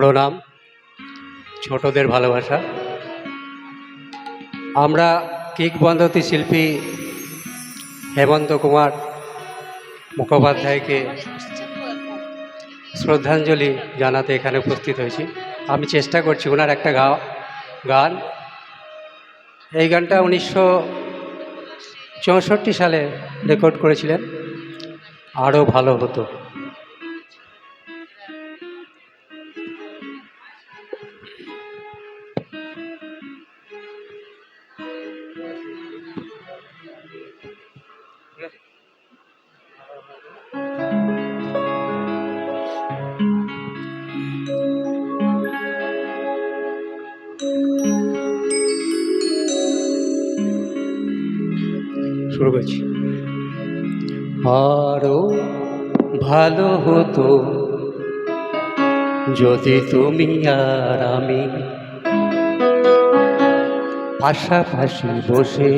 প্রণাম, ছোটদের ভালোবাসা। আমরা কিকবন্ধতী শিল্পী হেমন্ত কুমার মুখোপাধ্যায়কে শ্রদ্ধাঞ্জলি জানাতে এখানে উপস্থিত হয়েছি। আমি চেষ্টা করছি ওনার একটা গা গান। এই গানটা উনিশশো চৌষট্টি সালে রেকর্ড করেছিলেন। আরও ভালো হতো। শুরু করছি। আরও ভালো হতো যদি তুমি আর আমি পাশাপাশি বসে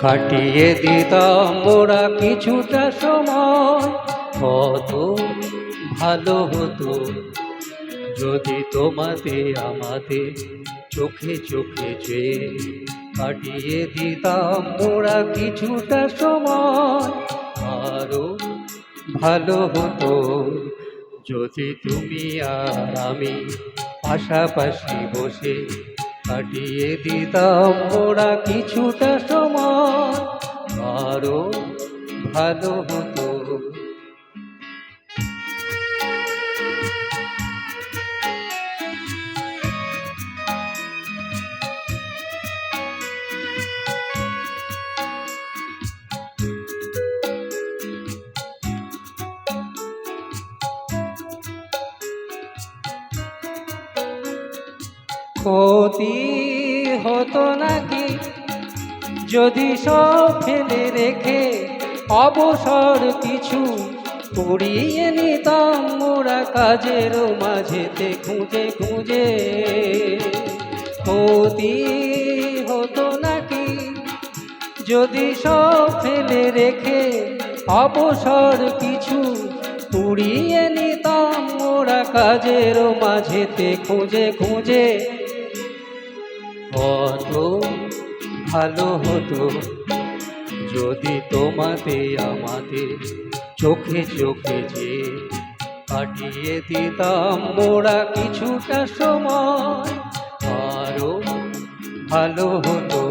কাটিয়ে দিতাম মোরা কিছুটা সময়। কত ভালো হতো যদি তোমাতে আমাদের চোখে চোখে চেয়ে কাটিয়ে দিতাম মোরা কিছুটা সময়। আরও ভালো হতো যদি তুমি আর আমি পাশাপাশি বসে কাটিয়ে দিতাম মোরা কিছুটা সময়। আরও ভালো হতো ক্ষতি হতো নাকি? যদি সব ফেলে রেখে অবসর কিছু কুড়িয়ে নিতাম মোরা কাজের মাঝেতে খুঁজে খুঁজে। ক্ষতি হতো নাকি? যদি সব ফেলে রেখে অবসর কিছু কুড়িয়ে নিতাম মোরা কাজের মাঝেতে খুঁজে খুঁজে। কত ভালো হতো। যদি তোমাতে আমাকে চোখে চোখে যে কাটিয়ে দিতাম মোড়া কিছুটা সময়, আরও ভালো হতো।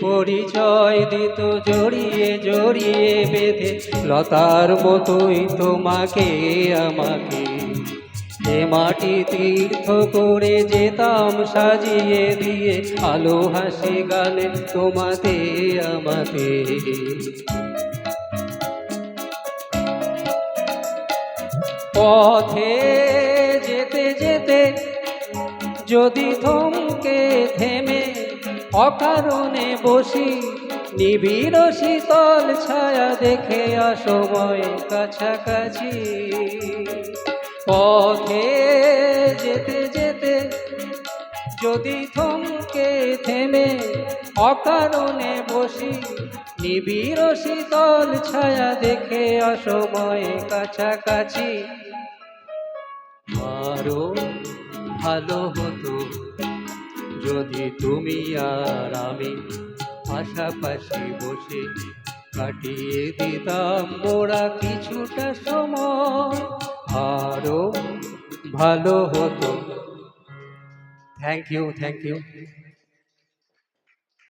পরিচয় দিত, জড়িয়ে জড়িয়ে বেঁধে। লতার মতোই তোমাকে, আমাকে। এ মাটি তীর্থ করে যেতাম সাজিয়ে দিয়ে, আলো হাসি গালে তোমাতে আমাকে পথে যেতে যেতে যদি থমকে থেমে অকারণে বসি নিবিড় শীতল ছায়া দেখে অসময় কাছাকাছি। পথে যেতে যেতে যদি থমকে থেমে, অকারণে বসি নিবিড় শীতল ছায়া দেখে অসময় কাছাকাছি। আরও ভালো হতো যদি তুমি আর আমি পাশাপাশি বসে কাটিয়ে দিতাম মোরা কিছুটা সময়, আরও ভালো হতো। Thank you thank you